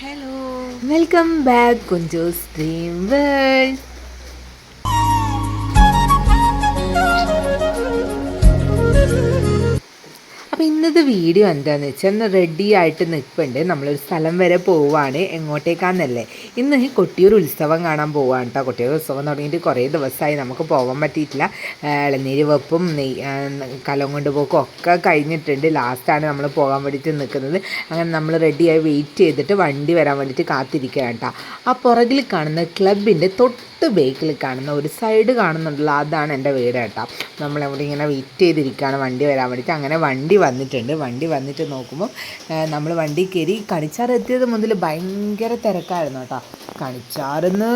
hello welcome back Kunjus dream world അപ്പോൾ ഇന്നത്തെ video എന്താണെന്ന് വെച്ചാൽ ഒന്ന് റെഡി ആയിട്ട് നിൽപ്പുണ്ട് നമ്മളൊരു സ്ഥലം വരെ പോവുകയാണ് എങ്ങോട്ടേക്കാന്നല്ലേ? ഇന്ന് ഈ കൊട്ടിയൂർ ഉത്സവം കാണാൻ പോവുകയാണ് കേട്ടോ കൊട്ടിയൂർ ഉത്സവം തുടങ്ങിയിട്ട് കുറേ ദിവസമായി നമുക്ക് പോകാൻ പറ്റിയിട്ടില്ല. ഇളനീര് വെപ്പും നെയ് കലം കൊണ്ട് പോക്കും ഒക്കെ കഴിഞ്ഞിട്ടുണ്ട്. ലാസ്റ്റാണ് നമ്മൾ പോകാൻ വേണ്ടിയിട്ട് നിൽക്കുന്നത് അങ്ങനെ നമ്മൾ റെഡിയായി വെയിറ്റ് ചെയ്തിട്ട് വണ്ടി വരാൻ വേണ്ടിയിട്ട് കാത്തിരിക്കുകയാണ് കേട്ടോ ആ പുറകിൽ കാണുന്ന ക്ലബിന്റെ തൊട്ട് ബേക്കിൽ കാണുന്ന ഒരു സൈഡ് കാണുന്നുണ്ടല്ലോ. അതാണ് എന്റെ വീട് കേട്ടോ. നമ്മളവിടെ ഇങ്ങനെ വെയിറ്റ് ചെയ്തിരിക്കുകയാണ് വണ്ടി വരാൻ വേണ്ടിയിട്ട് അങ്ങനെ വണ്ടി വന്നിട്ടുണ്ട്. വണ്ടി വന്നിട്ട് നോക്കുമ്പോൾ നമ്മൾ വണ്ടി കയറി കണിച്ചാർ എത്തിയത് മുതൽ ഭയങ്കര തിരക്കായിരുന്നു കേട്ടോ. കണിച്ചാറിന്ന്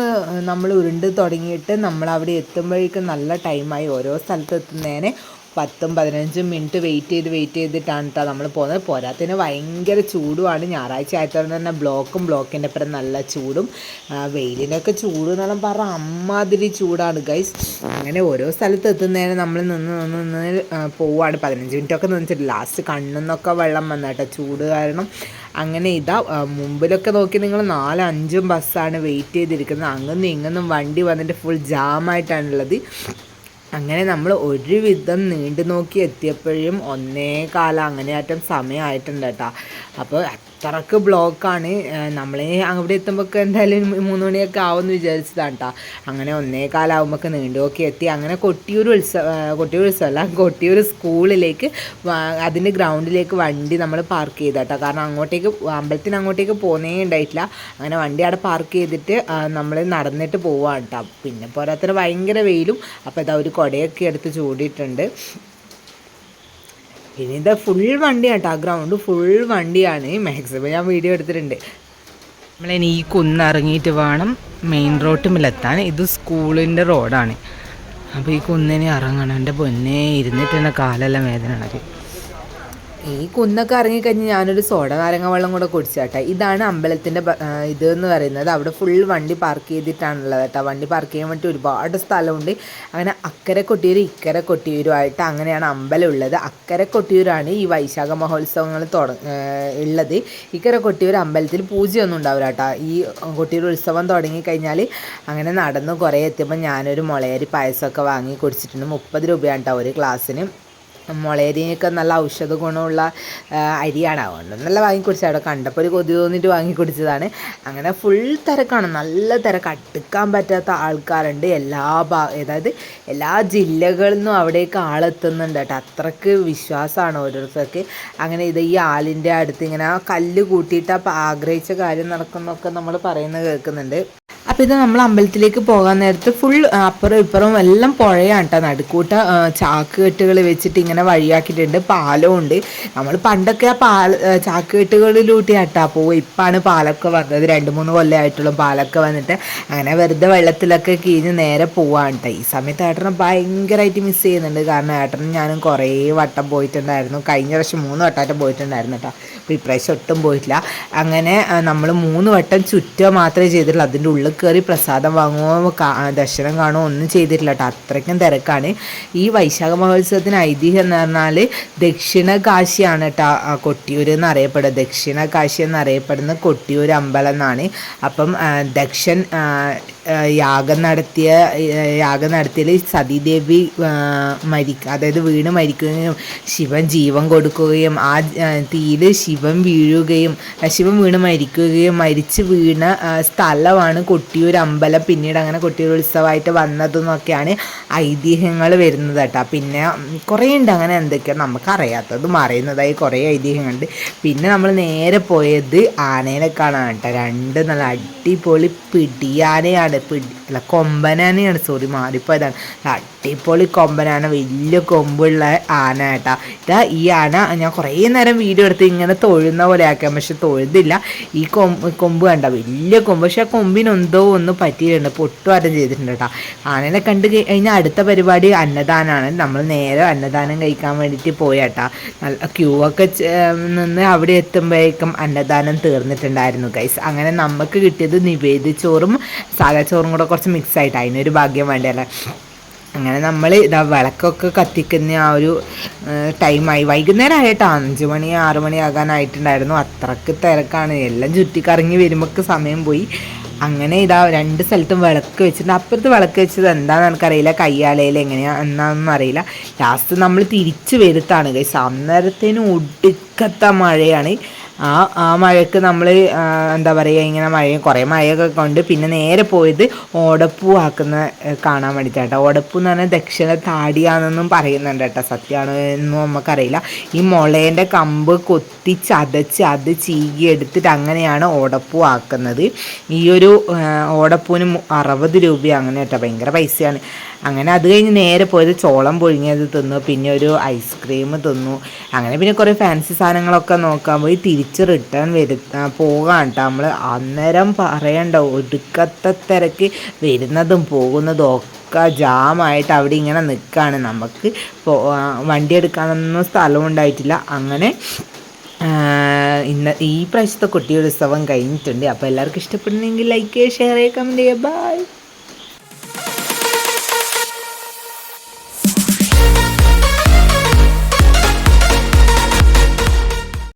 നമ്മൾ ഉരുണ്ട് തുടങ്ങിയിട്ട് നമ്മൾ അവിടെ എത്തുമ്പോഴേക്കും നല്ല ടൈമായി ഓരോ സ്ഥലത്ത് എത്തുന്നതിന് പത്തും പതിനഞ്ചും മിനിറ്റ് വെയിറ്റ് ചെയ്ത് വെയിറ്റ് ചെയ്തിട്ടാണ് കേട്ടോ നമ്മൾ പോകുന്നത് പോരാത്തതിന് ഭയങ്കര ചൂടുമാണ്. ഞായറാഴ്ച ആയതുകൊണ്ട് തന്നെ ബ്ലോക്കും ബ്ലോക്കിന്റെ അപ്പുറം നല്ല ചൂടും വെയിലിനൊക്കെ ചൂട് എന്നെല്ലാം പറഞ്ഞാൽ അമ്മാതിരി ചൂടാണ്. ഗൈസ് അങ്ങനെ ഓരോ സ്ഥലത്ത് എത്തുന്നതിന് നമ്മൾ നിന്ന് നിന്ന് നിന്ന് പോവുകയാണ് പതിനഞ്ച് മിനിറ്റൊക്കെ നിന്നിട്ട് ലാസ്റ്റ് കണ്ണിന്നൊക്കെ വെള്ളം വന്ന കേട്ടോ ചൂട് കാരണം. അങ്ങനെ ഇതാ മുമ്പിലൊക്കെ നോക്കി നിങ്ങൾ നാലും അഞ്ചും ബസ്സാണ് വെയിറ്റ് ചെയ്തിരിക്കുന്നത്. അങ്ങനെ ഇങ്ങൊന്നും വണ്ടി വന്നിട്ട് ഫുൾ ജാമായിട്ടാണുള്ളത് അങ്ങനെ നമ്മൾ ഒരുവിധം നീണ്ടു നോക്കി എത്തിയപ്പോഴും ഒന്നേ കാലം അങ്ങനെയാറ്റം സമയമായിട്ടുണ്ട് കേട്ടോ. അപ്പോൾ അത്രയ്ക്ക് ബ്ലോക്കാണ്. നമ്മൾ അവിടെ എത്തുമ്പോഴൊക്കെ എന്തായാലും മൂന്ന് മണിയൊക്കെ ആവുമെന്ന് വിചാരിച്ചതാണ് കേട്ടോ അങ്ങനെ ഒന്നേ കാലാവുമ്പോൾ നീണ്ടുമൊക്കെ എത്തി. അങ്ങനെ കൊട്ടിയൂർ ഉത്സവ കൊട്ടിയൂർ ഉത്സവമല്ല കൊട്ടിയൂർ സ്കൂളിലേക്ക് അതിന്റെ ഗ്രൗണ്ടിലേക്ക് വണ്ടി നമ്മൾ പാർക്ക് ചെയ്ത കേട്ടോ കാരണം അങ്ങോട്ടേക്ക് അമ്പലത്തിന് അങ്ങോട്ടേക്ക് പോകുന്നേ ഉണ്ടായിട്ടില്ല. അങ്ങനെ വണ്ടി അവിടെ പാർക്ക് ചെയ്തിട്ട് നമ്മൾ നടന്നിട്ട് പോവാണ് കേട്ടോ പിന്നെ പോരാത്തിന് ഭയങ്കര വെയിലും അപ്പോൾ ഇതാ ഒരു കുടയൊക്കെ എടുത്ത് ചൂടിയിട്ടുണ്ട്. ഇനി ഇത് ഫുൾ വണ്ടിയാണ് കേട്ടോ. ഗ്രൗണ്ട് ഫുൾ വണ്ടിയാണ്. മാക്സിമം ഞാൻ വീഡിയോ എടുത്തിട്ടുണ്ട്. നമ്മളിനി ഈ കുന്നിറങ്ങിയിട്ട് വേണം മെയിൻ റോട്ടുമിലെത്താൻ ഇത് സ്കൂളിന്റെ റോഡാണ് അപ്പോൾ ഈ കുന്നിനെ ഇറങ്ങണം. എന്റെ പൊന്നേ ഇരുന്നിട്ട് കാലെല്ലാം വേദന ഉള്ളത് ഈ കുന്നൊക്കെ ഇറങ്ങിക്കഴിഞ്ഞ് ഞാനൊരു സോഡ നാരങ്ങ വെള്ളം കൂടെ കുടിച്ചാട്ടെ. ഇതാണ് അമ്പലത്തിന്റെ ഇത് എന്ന് പറയുന്നത്. അവിടെ ഫുൾ വണ്ടി പാർക്ക് ചെയ്തിട്ടാണുള്ളത് കേട്ടോ. വണ്ടി പാർക്ക് ചെയ്യാൻ വേണ്ടി ഒരുപാട് സ്ഥലമുണ്ട്. അങ്ങനെ അക്കരെ കൊട്ടിയൂർ ഇക്കരെ കൊട്ടിയൂരുമായിട്ട് അങ്ങനെയാണ് അമ്പലം ഉള്ളത്. അക്കരെ കൊട്ടിയൂരാണ് ഈ വൈശാഖ മഹോത്സവങ്ങൾ തുടങ്ങ ഉള്ളത്. ഇക്കരെ കൊട്ടിയൂർ അമ്പലത്തിൽ പൂജയൊന്നും ഉണ്ടാവില്ല കേട്ടോ. ഈ കൊട്ടിയൂർ ഉത്സവം തുടങ്ങിക്കഴിഞ്ഞാൽ അങ്ങനെ നടന്ന് കുറേ എത്തിയപ്പോൾ ഞാനൊരു മുളയരി പായസമൊക്കെ വാങ്ങി കുടിച്ചിട്ടുണ്ട്. മുപ്പത് രൂപയാണ് കേട്ടോ ഒരു ക്ലാസ്സിന് മുളയരിയൊക്കെ നല്ല ഔഷധ ഗുണമുള്ള അരിയാണ്. അതുകൊണ്ട് നല്ല വാങ്ങിക്കുടിച്ചത്. അവിടെ കണ്ടപ്പോൾ ഒരു കൊതി തോന്നിയിട്ട് വാങ്ങിക്കുടിച്ചതാണ്. അങ്ങനെ ഫുൾ തിരക്കാണ്. നല്ല തിരക്ക്. അടുക്കാൻ പറ്റാത്ത ആൾക്കാരുണ്ട്. എല്ലാ ഭാ അതായത് എല്ലാ ജില്ലകളിൽ നിന്നും അവിടേക്ക് ആളെത്തുന്നുണ്ട് കേട്ടോ. അത്രയ്ക്ക് വിശ്വാസമാണ് ഓരോരുത്തർക്ക്. അങ്ങനെ ഇത് ഈ ആലിന്റെ അടുത്ത് ഇങ്ങനെ കല്ല് കൂട്ടിയിട്ട് ആഗ്രഹിച്ച കാര്യം നടക്കുന്നൊക്കെ നമ്മൾ പറയുന്നത് കേൾക്കുന്നുണ്ട്. അപ്പോൾ ഇത് നമ്മൾ അമ്പലത്തിലേക്ക് പോകാൻ നേരത്ത് ഫുൾ അപ്പുറം ഇപ്പുറവും എല്ലാം പുഴയാണ് കേട്ടോ നടുക്കൂട്ട ചാക്ക് കെട്ടുകൾ വെച്ചിട്ട് ഇങ്ങനെ വഴിയാക്കിയിട്ടുണ്ട്. പാലവും ഉണ്ട്. നമ്മൾ പണ്ടൊക്കെ ആ പാൽ ചാക്ക് കെട്ടുകളിലൂട്ടി ആട്ടാ പോവും ഇപ്പാണ് പാലൊക്കെ വന്നത്. രണ്ട് മൂന്ന് കൊല്ലമായിട്ടുള്ള പാലൊക്കെ വന്നിട്ട്. അങ്ങനെ വെറുതെ വെള്ളത്തിലൊക്കെ കീഞ്ഞ് നേരെ പോവാണ് ഈ സമയത്ത് ഏട്ടനെ ഭയങ്കരമായിട്ട് മിസ് ചെയ്യുന്നുണ്ട്. കാരണം ഏട്ടനും ഞാനും കുറേ വട്ടം പോയിട്ടുണ്ടായിരുന്നു. കഴിഞ്ഞ വർഷം മൂന്ന് വട്ടമായിട്ട് പോയിട്ടുണ്ടായിരുന്നു കേട്ടോ അപ്പോൾ ഇപ്രാവശ്യം ഒട്ടും പോയിട്ടില്ല. അങ്ങനെ നമ്മൾ മൂന്ന് വട്ടം ചുറ്റുക മാത്രമേ ചെയ്തിട്ടുള്ളൂ. അതിന്റെ ഉള്ളിൽ കയറി പ്രസാദം വാങ്ങുമോ? ദർശനം കാണുമോ? ഒന്നും ചെയ്തിട്ടില്ല കേട്ടോ അത്രയ്ക്കും തിരക്കാണ്. ഈ വൈശാഖ മഹോത്സവത്തിന് ഐതിഹ്യം എന്ന് പറഞ്ഞാൽ ദക്ഷിണ കാശിയാണ് കേട്ടോ കൊട്ടിയൂർ എന്നറിയപ്പെടുക ദക്ഷിണ കാശി എന്നറിയപ്പെടുന്ന കൊട്ടിയൂർ അമ്പലം എന്നാണ്. അപ്പം ദക്ഷൻ യാഗം നടത്തിയ യാഗം നടത്തിയതിൽ സതീദേവി മരിക്ക അതായത് വീണ് മരിക്കുകയും ശിവൻ ജീവൻ കൊടുക്കുകയും ആ തീയിൽ ശിവൻ വീഴുകയും ശിവൻ വീണ് മരിക്കുകയും മരിച്ച് വീണ സ്ഥലമാണ് കൊട്ടിയൂർ അമ്പലം. പിന്നീട് അങ്ങനെ കൊട്ടിയൂർ ഉത്സവമായിട്ട് വന്നതെന്നൊക്കെയാണ് ഐതിഹ്യങ്ങൾ വരുന്നത് കേട്ടോ. പിന്നെ കുറേ ഉണ്ട് അങ്ങനെ എന്തൊക്കെയാണ് നമുക്കറിയാത്തതും അറിയുന്നതായി കുറേ ഐതിഹ്യങ്ങളുണ്ട്. പിന്നെ നമ്മൾ നേരെ പോയത് ആനേനെ കാണാൻ കേട്ടോ. രണ്ട് നല്ല അടിപൊളി പിടിയാനയാണ്. പിടി അല്ല കൊമ്പനാനയാണ് സോറി മാറിപ്പോയതാണ്. അടിപൊളി കൊമ്പനാന വലിയ കൊമ്പുള്ള ആന കേട്ടാ. ഇതാ ഈ ആന ഞാൻ കുറേ നേരം വീഡിയോ എടുത്ത് ഇങ്ങനെ തൊഴുന്ന പോലെ ആക്കാം പക്ഷെ തൊഴുതില്ല. ഈ കൊമ്പ് കൊമ്പ് കണ്ട വലിയ കൊമ്പ് പക്ഷെ ആ കൊമ്പിനെന്തോ ഒന്ന് പറ്റിയിട്ടുണ്ട് പൊട്ടുവാരം ചെയ്തിട്ടുണ്ട് കേട്ടോ. ആനനെ കണ്ട് കഴിഞ്ഞാൽ അടുത്ത പരിപാടി അന്നദാനമാണ് നമ്മൾ നേരെ അന്നദാനം കഴിക്കാൻ വേണ്ടിയിട്ട് പോയാട്ടാ നല്ല ക്യൂ ഒക്കെ നിന്ന് അവിടെ എത്തുമ്പോഴേക്കും അന്നദാനം തീർന്നിട്ടുണ്ടായിരുന്നു ഗൈസ് അങ്ങനെ നമുക്ക് കിട്ടിയത് നിവേദിച്ചോറും സാധാ ചോറും കൂടെ കുറച്ച് മിക്സ് ആയിട്ട് അതിനൊരു ഭാഗ്യം വേണ്ടല്ലേ? അങ്ങനെ നമ്മൾ ഇതാ വിളക്കൊക്കെ കത്തിക്കുന്ന ആ ഒരു ടൈമായി വൈകുന്നേരം ആയിട്ടോ. അഞ്ച് മണി ആറ് മണി ആകാനായിട്ടുണ്ടായിരുന്നു. അത്രയ്ക്ക് തിരക്കാണ്. എല്ലാം ചുറ്റിക്കറങ്ങി വരുമ്പോൾ സമയം പോയി. അങ്ങനെ ഇതാ രണ്ട് സ്ഥലത്തും വിളക്ക് വെച്ചിട്ടുണ്ട്. അപ്പുറത്ത് വിളക്ക് വെച്ചത് എന്താണെന്ന് എനിക്കറിയില്ല. കയ്യാലയിൽ എങ്ങനെയാ എന്നാണെന്നും അറിയില്ല. ലാസ്റ്റ് നമ്മൾ തിരിച്ചു വരുത്താണ്. കൈസ് അന്നേരത്തേനും ഒടുക്കത്ത മഴയാണ്. ആ ആ മഴയ്ക്ക് നമ്മൾ എന്താ പറയുക ഇങ്ങനെ മഴയും കുറേ മഴയൊക്കെ കൊണ്ട് പിന്നെ നേരെ പോയത് ഓടപ്പൂ ആക്കുന്ന കാണാൻ വേണ്ടിയിട്ടാട്ടോ ഓടപ്പൂ എന്ന് പറഞ്ഞാൽ ദക്ഷിണ താടിയാണെന്നും പറയുന്നുണ്ട് കേട്ടോ. സത്യമാണോ എന്നും നമുക്കറിയില്ല ഈ മുളേന്റെ കമ്പ് കൊത്തി ചതച്ച് അത് ചീകി എടുത്തിട്ട് അങ്ങനെയാണ് ഓടപ്പൂ ആക്കുന്നത്. ഈ ഒരു ഓടപ്പൂവിന് അറുപത് രൂപ അങ്ങനെ കേട്ടോ. ഭയങ്കര പൈസയാണ്. അങ്ങനെ അത് കഴിഞ്ഞ് നേരെ പോയത് ചോളം പുഴുങ്ങിയത് തിന്നു പിന്നെ ഒരു ഐസ്ക്രീം തിന്നു. അങ്ങനെ പിന്നെ കുറേ ഫാൻസി സാധനങ്ങളൊക്കെ നോക്കാൻ പോയി. തിരിച്ച് റിട്ടേൺ വരുത്താൻ പോകാൻ കേട്ടോ നമ്മൾ അന്നേരം പറയണ്ട ഒടുക്കത്തെ തിരക്ക്. വരുന്നതും പോകുന്നതും ഒക്കെ ജാമായിട്ട് അവിടെ ഇങ്ങനെ നിൽക്കുകയാണ് നമുക്ക് വണ്ടി എടുക്കാനൊന്നും സ്ഥലം ഉണ്ടായിട്ടില്ല. അങ്ങനെ ഇന്ന് ഈ പ്രാവശ്യത്തെ കുട്ടിയുടെ ഉത്സവം കഴിഞ്ഞിട്ടുണ്ട്. അപ്പോൾ എല്ലാവർക്കും ഇഷ്ടപ്പെടുന്നെങ്കിൽ ലൈക്ക് ചെയ്യുക ഷെയർ ചെയ്യുക. കമന്റ് ചെയ്യുക ബൈ